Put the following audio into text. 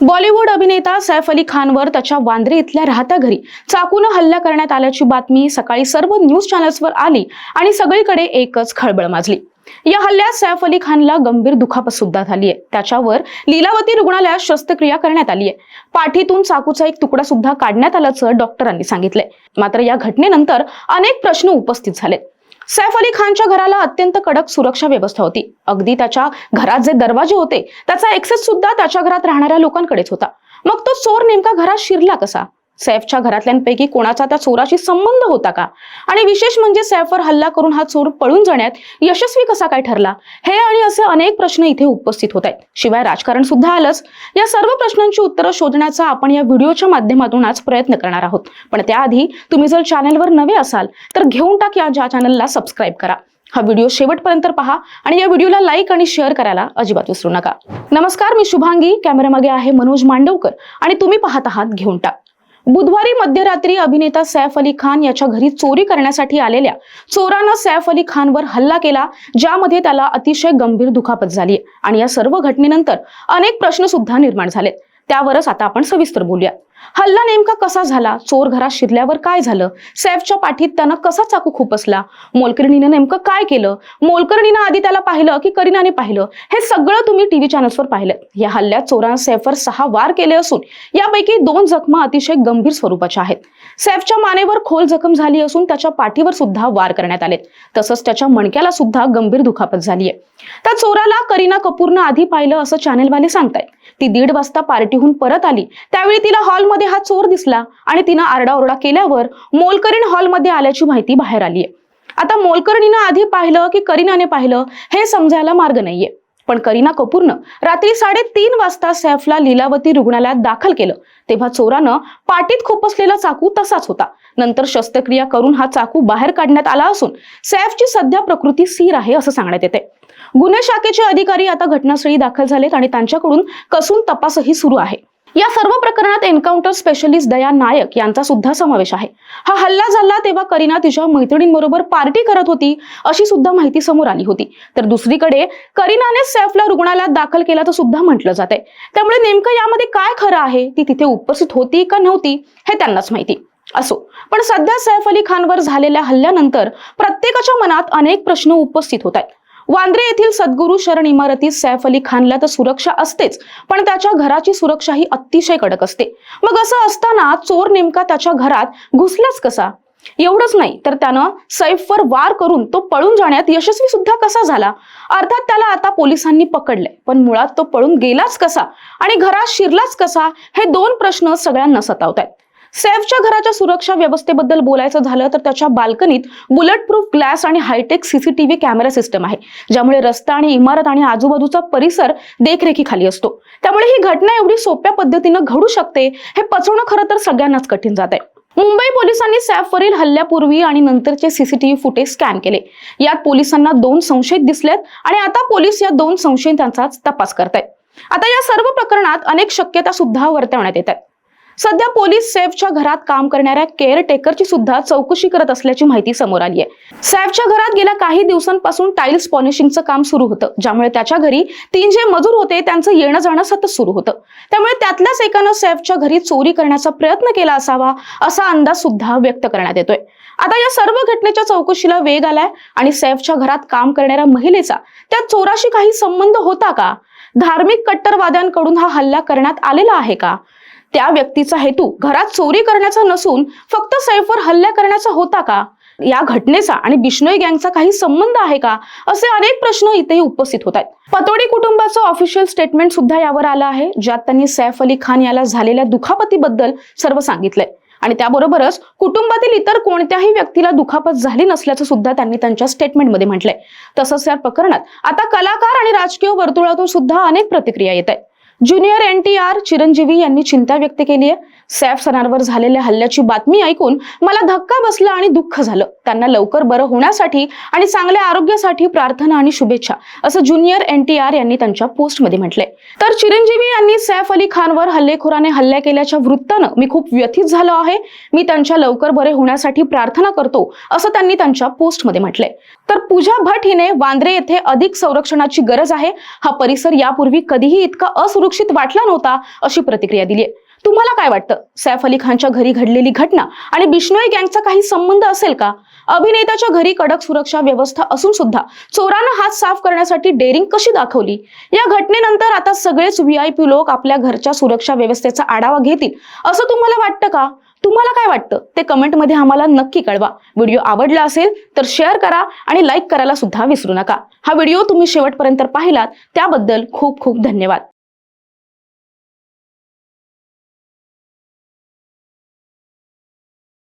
बॉलिवूड अभिनेता सैफ अली खानवर त्याच्या वांद्रे इथल्या राहत्या घरी चाकून हल्ला करण्यात आल्याची बातमी सकाळी सर्व न्यूज चॅनल्सवर आली आणि सगळीकडे एकच खळबळ माजली. या हल्ल्यात सैफ अली खानला गंभीर दुखापत सुद्धा झाली आहे त्याच्यावर लीलावती रुग्णालयात शस्त्रक्रिया करण्यात आली आहे पाठीतून चाकूचा एक तुकडा सुद्धा काढण्यात आल्याचं डॉक्टरांनी सांगितलंय. मात्र या घटनेनंतर अनेक प्रश्न उपस्थित झालेत. सैफ अली खानच्या घराला अत्यंत कडक सुरक्षा व्यवस्था होती. अगदी त्याच्या घरात जे दरवाजे होते त्याचा एक्सेस सुद्धा त्याच्या घरात राहणाऱ्या लोकांकडेच होता. मग तो चोर नेमका घरात शिरला कसा? सैफच्या घरातल्यांपैकी कोणाचा त्या चोराशी संबंध होता का? आणि विशेष म्हणजे सैफवर हल्ला करून हा चोर पळून जाण्यात यशस्वी कसा काय ठरला? हे आणि असे अनेक प्रश्न इथे उपस्थित होत आहेत. शिवाय राजकारण सुद्धा आलंच. या सर्व प्रश्नांची उत्तरं शोधण्याचा आपण या व्हिडिओच्या माध्यमातून आज प्रयत्न करणार आहोत. पण त्याआधी तुम्ही जर चॅनलवर नवे असाल तर घेऊन टाक या ज्या चॅनलला सबस्क्राईब करा. हा व्हिडिओ शेवटपर्यंत पहा आणि या व्हिडिओला लाईक आणि शेअर करायला अजिबात विसरू नका. नमस्कार मी शुभांगी. कॅमेरामागे आहे मनोज मांडवकर आणि तुम्ही पाहत आहात घेऊन टाक. बुधवारी मध्यरात्री अभिनेता सैफ अली खान याच्या घरी चोरी करण्यासाठी आलेल्या चोरानं सैफ अली खानवर हल्ला केला ज्यामध्ये त्याला अतिशय गंभीर दुखापत झाली. आणि या सर्व घटनेनंतर अनेक प्रश्न सुद्धा निर्माण झालेत. त्यावरच आता आपण सविस्तर बोलूया. हल्ला नेमका कसा झाला? चोर घरात शिरल्यावर काय झालं? सैफच्या पाठीत त्यानं कसा चाकू खुपसला? मोलकर्णीनं नेमकं काय केलं? मोलकर्णीनं आधी त्याला पाहिलं की करीनाने पाहिलं? हे सगळं तुम्ही टीव्ही चॅनल्सवर पाहिलं या हल्ल्यात चोरानं सैफवर सहा वार केले असून यापैकी दोन जखमा अतिशय गंभीर स्वरूपाच्या आहेत. सैफच्या मानेवर खोल जखम झाली असून त्याच्या पाठीवर सुद्धा वार करण्यात आलेत. तसंच त्याच्या मणक्याला सुद्धा गंभीर दुखापत झाली आहे त्या चोराला करीना कपूरनं आधी पाहिलं असं चॅनेलवाले सांगतायत. ती दीड वाजता पार्टीहून परत आली. त्यावेळी तिला हॉलमध्ये हा चोर दिसला आणि तिनं आरडाओरडा केल्यावर मोलकरीण हॉलमध्ये आल्याची माहिती बाहेर आली आहे आता मोलकर्णीनं आधी पाहिलं की करीनाने पाहिलं हे समजायला मार्ग नाहीये. पण करीना कपूरनं रात्री साडेतीन वाजता सैफला लीलावती रुग्णालयात दाखल केलं. तेव्हा चोरानं पाठीत खुपसलेला चाकू तसाच होता. नंतर शस्त्रक्रिया करून हा चाकू बाहेर काढण्यात आला असून सैफची सध्या प्रकृती स्थिर आहे असं सांगण्यात येते गुन्हे शाखेचे अधिकारी आता घटनास्थळी दाखल झालेत आणि त्यांच्याकडून कसून तपासही सुरू आहे. या सर्व प्रकरणात एन्काउंटर स्पेशलिस्ट दया नायक यांचा सुद्धा समावेश आहे. हा हल्ला झाला तेव्हा करीना तिच्या मैत्रिणींबरोबर पार्टी करत होती अशी सुद्धा माहिती समोर आली होती. तर दुसरीकडे करीनाने सैफला रुग्णालयात दाखल केला तर सुद्धा म्हटलं जात आहे त्यामुळे नेमकं यामध्ये काय खरं आहे? ती तिथे उपस्थित होती का नव्हती? हे त्यांनाच माहिती. असो पण सध्या सैफ अली खानवर झालेल्या हल्ल्यानंतर प्रत्येकाच्या मनात अनेक प्रश्न उपस्थित होत आहेत. वांद्रे येथील सद्गुरू शरण इमारतीत सैफ अली खानला तर सुरक्षा असतेच पण त्याच्या घराची सुरक्षा ही अतिशय कडक असते. मग असं असताना चोर नेमका त्याच्या घरात घुसलाच कसा? एवढंच नाही तर त्यानं सैफवर वार करून तो पळून जाण्यात यशस्वी सुद्धा कसा झाला? अर्थात त्याला आता पोलिसांनी पकडलंय पण मुळात तो पळून गेलाच कसा? आणि घरात शिरलाच कसा? हे दोन प्रश्न सगळ्यांना सतावत आहेत सैफच्या घराच्या सुरक्षा व्यवस्थेबद्दल बोलायचं झालं तर त्याच्या बाल्कनीत बुलेट प्रूफ ग्लास आणि हायटेक सीसीटीव्ही कॅमेरा सिस्टम आहे ज्यामुळे रस्ता आणि इमारत आणि आजूबाजूचा परिसर देखरेखीखाली असतो. त्यामुळे ही घटना एवढी सोप्या पद्धतीनं घडू शकते हे पचवणं खरं तर सगळ्यांनाच कठीण जात आहे. मुंबई पोलिसांनी सैफवरील हल्ल्यापूर्वी आणि नंतरचे सीसीटीव्ही फुटेज स्कॅन केले. यात पोलिसांना दोन संशयित दिसलेत आणि आता पोलीस या दोन संशयितांचाच तपास करतायत. आता या सर्व प्रकरणात अनेक शक्यता सुद्धा वर्तवण्यात येत आहेत. सध्या पोलीस सैफच्या घरात काम करणाऱ्या केअरटेकरची सुद्धा चौकशी करत असल्याची माहिती समोर आली आहे सैफच्या घरात गेल्या काही दिवसांपासून टाईल्स पॉलिशिंगचं काम सुरू होतं ज्यामुळे त्याच्या घरी तीन जे मजूर होते त्यांचं येणं जाणं सतत सुरू होतं. त्यामुळे त्यातल्याच एकानं सैफच्या घरी चोरी करण्याचा प्रयत्न केला असावा असा अंदाज सुद्धा व्यक्त करण्यात येतोय. आता या सर्व घटनेच्या चौकशीला वेग आलाय आणि सैफच्या घरात काम करणाऱ्या महिलेचा त्या चोराशी काही संबंध होता का? धार्मिक कट्टरवाद्यांकडून हा हल्ला करण्यात आलेला आहे का? त्या व्यक्तीचा हेतू घरात चोरी करण्याचा नसून फक्त सैफवर हल्ला करण्याचा होता का? या घटनेचा आणि बिश्नोई गँगचा काही संबंध आहे का? असे अनेक प्रश्न इथेही उपस्थित होत आहेत. पतोडी कुटुंबाचं ऑफिशियल स्टेटमेंट सुद्धा यावर आलं आहे ज्यात त्यांनी सैफ अली खान याला झालेल्या दुखापतीबद्दल सर्व सांगितलंय. आणि त्याबरोबरच कुटुंबातील इतर कोणत्याही व्यक्तीला दुखापत झाली नसल्याचं सुद्धा त्यांनी त्यांच्या स्टेटमेंटमध्ये म्हटलंय. तसंच या प्रकरणात आता कलाकार आणि राजकीय वर्तुळातून सुद्धा अनेक प्रतिक्रिया येत आहेत. Junior N T R Chiranjeevi यांनी चिंता व्यक्त केली आहे. सैफ सरांवर झालेल्या हल्ल्याची बातमी ऐकून मला धक्का बसला आणि दुःख झालं. त्यांना लवकर बरं होण्यासाठी आणि चांगल्या आरोग्यासाठी प्रार्थना आणि शुभेच्छा असं ज्युनियर एन टी आर यांनी त्यांच्या पोस्टमध्ये म्हटलंय. तर चिरंजीवी यांनी सैफ अली खानवर हल्लेखोराने हल्ला केल्याच्या वृत्तानं मी खूप व्यथित झालो आहे. मी त्यांच्या लवकर बरे होण्यासाठी प्रार्थना करतो असं त्यांनी त्यांच्या पोस्टमध्ये म्हटलंय. तर पूजा भट हिने वांद्रे येथे अधिक संरक्षणाची गरज आहे. हा परिसर यापूर्वी कधीही इतका असुरक्षित वाटला नव्हता अशी प्रतिक्रिया दिली आहे तुम्हाला काय वाटतं? सैफ अली खानच्या घरी घडलेली घटना आणि बिश्नोई गँगचा काही संबंध असेल का? अभिनेत्याच्या घरी कडक सुरक्षा व्यवस्था असून सुद्धा चोरानं हात साफ करण्यासाठी डेअरिंग कशी दाखवली? या घटनेनंतर आता सगळेच व्हीआयपी लोक आपल्या घरच्या सुरक्षा व्यवस्थेचा आढावा घेतील. असं तुम्हाला वाटतं का? तुम्हाला काय वाटतं? ते कमेंटमध्ये आम्हाला नक्की कळवा. व्हिडिओ आवडला असेल तर शेअर करा आणि लाईक करायला सुद्धा विसरू नका. हा व्हिडिओ तुम्ही शेवटपर्यंत पाहिलात त्याबद्दल खूप खूप धन्यवाद.